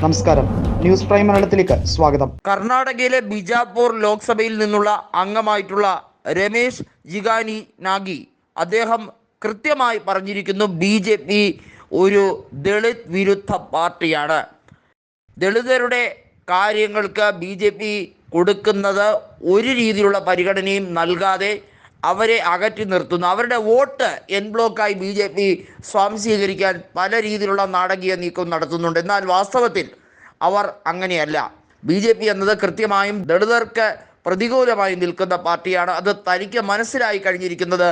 നമസ്കാരം. News prime മലയാളത്തിലേക്ക് സ്വാഗതം. കർണാടകയിലെ ബിജാപൂർ ലോക്സഭയിൽ നിന്നുള്ള അംഗമായിട്ടുള്ള രമേശ് ജിഗാനി നാഗി അദ്ദേഹം കൃത്യമായി പറഞ്ഞിരിക്കുന്നു ബി ജെ പി ഒരു ദളിത് വിരുദ്ധ പാർട്ടിയാണ്. ദളിതരുടെ കാര്യങ്ങൾക്ക് ബി ജെ പി കൊടുക്കുന്നത് ഒരു രീതിയിലുള്ള പരിഗണനയും നൽകാതെ അവരെ അകറ്റി നിർത്തുന്നു. അവരുടെ വോട്ട് എൻ ബ്ലോക്കായി ബി ജെ പി സ്വാംശീകരിക്കാൻ പല രീതിയിലുള്ള നാടകീയ നീക്കം നടത്തുന്നുണ്ട്. എന്നാൽ വാസ്തവത്തിൽ അവർ അങ്ങനെയല്ല. ബി ജെ പി എന്നത് കൃത്യമായും ദളിതർക്ക് പ്രതികൂലമായി നിൽക്കുന്ന പാർട്ടിയാണ്. അത് തനിക്ക് മനസ്സിലായി കഴിഞ്ഞിരിക്കുന്നത്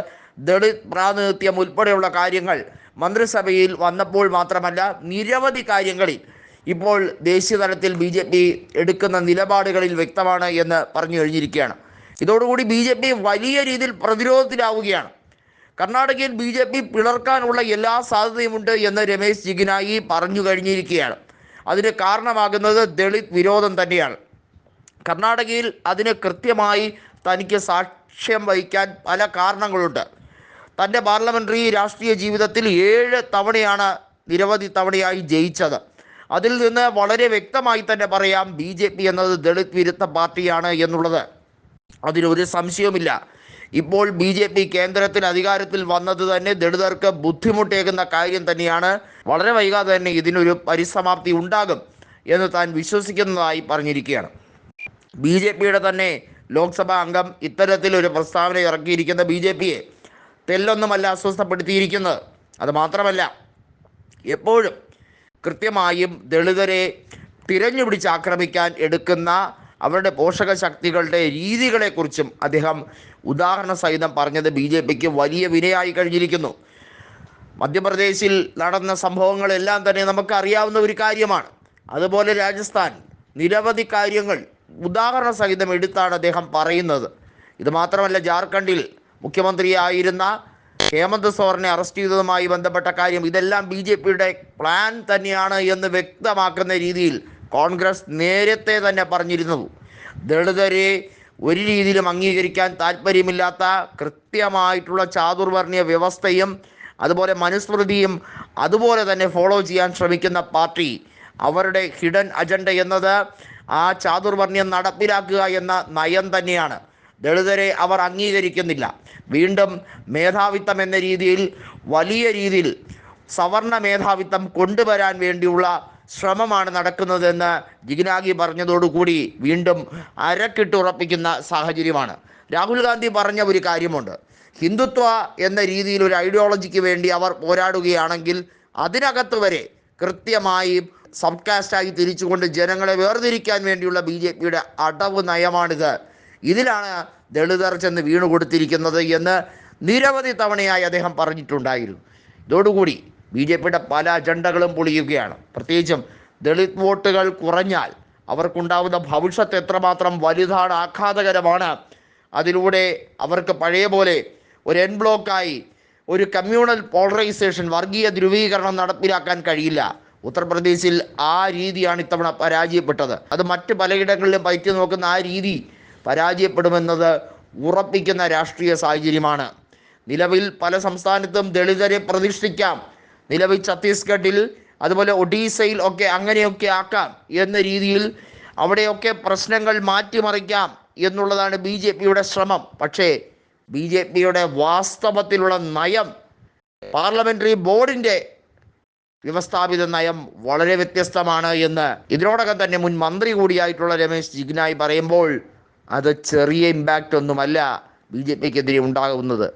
ദളിത് പ്രാതിനിധ്യം ഉൾപ്പെടെയുള്ള കാര്യങ്ങൾ മന്ത്രിസഭയിൽ വന്നപ്പോൾ മാത്രമല്ല നിരവധി കാര്യങ്ങളിൽ ഇപ്പോൾ ദേശീയ തലത്തിൽ ബി ജെ പി എടുക്കുന്ന നിലപാടുകളിൽ വ്യക്തമാണ് എന്ന് പറഞ്ഞു കഴിഞ്ഞിരിക്കുകയാണ്. ഇതോടുകൂടി ബി ജെ പി വലിയ രീതിയിൽ പ്രതിരോധത്തിലാവുകയാണ്. കർണാടകയിൽ ബി ജെ പി പിളർക്കാനുള്ള എല്ലാ സാധ്യതയുമുണ്ട് എന്ന് രമേശ് ജിഗിനായി പറഞ്ഞു കഴിഞ്ഞിരിക്കുകയാണ്. അതിന് കാരണമാകുന്നത് ദളിത് വിരോധം തന്നെയാണ്. കർണാടകയിൽ അതിന് കൃത്യമായി തനിക്ക് സാക്ഷ്യം വഹിക്കാൻ പല കാരണങ്ങളുണ്ട്. തന്റെ പാർലമെന്ററി രാഷ്ട്രീയ ജീവിതത്തിൽ ഏഴ് തവണയാണ് നിരവധി തവണയായി ജയിച്ചത്. അതിൽ നിന്ന് വളരെ വ്യക്തമായി തന്നെ പറയാം ബി ജെ പി എന്നത് ദളിത് വിരുദ്ധ പാർട്ടിയാണ് എന്നുള്ളത്. അതിനൊരു സംശയവുമില്ല. ഇപ്പോൾ ബി ജെ പി കേന്ദ്രത്തിൽ അധികാരത്തിൽ വന്നത് തന്നെ ദളിതർക്ക് ബുദ്ധിമുട്ടേകുന്ന കാര്യം തന്നെയാണ്. വളരെ വൈകാതെ തന്നെ ഇതിനൊരു പരിസമാപ്തി ഉണ്ടാകും എന്ന് താൻ വിശ്വസിക്കുന്നതായി പറഞ്ഞിരിക്കുകയാണ്. ബി ജെ പിയുടെ തന്നെ ലോക്സഭാ അംഗം ഇത്തരത്തിലൊരു പ്രസ്താവന ഇറക്കിയിരിക്കുന്ന ബി ജെ പിയെ തെല്ലൊന്നുമല്ല അസ്വസ്ഥപ്പെടുത്തിയിരിക്കുന്നത്. അത് മാത്രമല്ല എപ്പോഴും കൃത്യമായും ദളിതരെ തിരഞ്ഞുപിടിച്ച് ആക്രമിക്കാൻ എടുക്കുന്ന അവരുടെ പോഷക ശക്തികളുടെ രീതികളെക്കുറിച്ചും അദ്ദേഹം ഉദാഹരണ സഹിതം പറഞ്ഞത് ബി ജെ പിക്ക് വലിയ വിനയായി കഴിഞ്ഞിരിക്കുന്നു. മധ്യപ്രദേശിൽ നടന്ന സംഭവങ്ങളെല്ലാം തന്നെ നമുക്ക് അറിയാവുന്ന ഒരു കാര്യമാണ്. അതുപോലെ രാജസ്ഥാൻ നിരവധി കാര്യങ്ങൾ ഉദാഹരണ സഹിതം എടുത്താണ് അദ്ദേഹം പറയുന്നത്. ഇത് മാത്രമല്ല ജാർഖണ്ഡിൽ മുഖ്യമന്ത്രിയായിരുന്ന ഹേമന്ത് സോറിനെ അറസ്റ്റ് ചെയ്തതുമായി ബന്ധപ്പെട്ട കാര്യം ഇതെല്ലാം ബി ജെ പിയുടെ പ്ലാൻ തന്നെയാണ് എന്ന് വ്യക്തമാക്കുന്ന രീതിയിൽ കോൺഗ്രസ് നേരത്തെ തന്നെ പറഞ്ഞിരുന്നത് ദളിതരെ ഒരു രീതിയിലും അംഗീകരിക്കാൻ താല്പര്യമില്ലാത്ത കൃത്യമായിട്ടുള്ള ചാതുർവർണീയ വ്യവസ്ഥയും അതുപോലെ മനുസ്മൃതിയും അതുപോലെ തന്നെ ഫോളോ ചെയ്യാൻ ശ്രമിക്കുന്ന പാർട്ടി അവരുടെ ഹിഡൻ അജണ്ട എന്നത് ആ ചാതുർവർണ്യം നടപ്പിലാക്കുക എന്ന നയം തന്നെയാണ്. ദളിതരെ അവർ അംഗീകരിക്കുന്നില്ല. വീണ്ടും മേധാവിത്വം എന്ന രീതിയിൽ വലിയ രീതിയിൽ സവർണ മേധാവിത്വം കൊണ്ടുവരാൻ വേണ്ടിയുള്ള ശ്രമമാണ് നടക്കുന്നതെന്ന് ജിഗ്നാഗി പറഞ്ഞതോടുകൂടി വീണ്ടും അരക്കിട്ടുറപ്പിക്കുന്ന സാഹചര്യമാണ്. രാഹുൽ ഗാന്ധി പറഞ്ഞ ഒരു കാര്യമുണ്ട്. ഹിന്ദുത്വ എന്ന രീതിയിൽ ഒരു ഐഡിയോളജിക്ക് വേണ്ടി അവർ പോരാടുകയാണെങ്കിൽ അതിനകത്ത് വരെ കൃത്യമായി സബ്കാസ്റ്റായി തിരിച്ചുകൊണ്ട് ജനങ്ങളെ വേർതിരിക്കാൻ വേണ്ടിയുള്ള ബി ജെ പിയുടെ അടവ് നയമാണിത്. ഇതിലാണ് ദളിതർ ചെന്ന് വീണുകൊടുത്തിരിക്കുന്നത് എന്ന് നിരവധി തവണയായി അദ്ദേഹം പറഞ്ഞിട്ടുണ്ടായിരുന്നു. ഇതോടുകൂടി ബി ജെ പിയുടെ പല അജണ്ടകളും പൊളിയുകയാണ്. പ്രത്യേകിച്ചും ദളിത് വോട്ടുകൾ കുറഞ്ഞാൽ അവർക്കുണ്ടാവുന്ന ഭവിഷ്യത്ത് എത്രമാത്രം വലുതാണ് ആഘാതകരമാണ് അതിലൂടെ അവർക്ക് പഴയ പോലെ ഒരു എൻ ബ്ലോക്കായി ഒരു കമ്മ്യൂണൽ പോളറൈസേഷൻ വർഗീയ ധ്രുവീകരണം നടപ്പിലാക്കാൻ കഴിയില്ല. ഉത്തർപ്രദേശിൽ ആ രീതിയാണ് ഇത്തവണ പരാജയപ്പെട്ടത്. അത് മറ്റ് പലയിടങ്ങളിലും പയറ്റി നോക്കുന്ന ആ രീതി പരാജയപ്പെടുമെന്നത് ഉറപ്പിക്കുന്ന രാഷ്ട്രീയ സാഹചര്യമാണ്. നിലവിൽ പല സംസ്ഥാനത്തും ദളിതരെ പ്രതിഷ്ഠിക്കാം നിലവിൽ ഛത്തീസ്ഗഡിൽ അതുപോലെ ഒഡീസയിൽ ഒക്കെ അങ്ങനെയൊക്കെ ആക്കാം എന്ന രീതിയിൽ അവിടെയൊക്കെ പ്രശ്നങ്ങൾ മാറ്റിമറിക്കാം എന്നുള്ളതാണ് ബി ജെ പിയുടെ ശ്രമം. പക്ഷേ ബി ജെ പിയുടെ വാസ്തവത്തിലുള്ള നയം പാർലമെന്ററി ബോർഡിന്റെ വ്യവസ്ഥാപിത നയം വളരെ വ്യത്യസ്തമാണ് എന്ന് ഇതിനോടകം തന്നെ മുൻ മന്ത്രി കൂടിയായിട്ടുള്ള രമേശ് ജിഗ്നായി പറയുമ്പോൾ അത് ചെറിയ ഇമ്പാക്റ്റ് ഒന്നുമല്ല ബി ജെ പിക്കെതിരെ ഉണ്ടാകുന്നത്.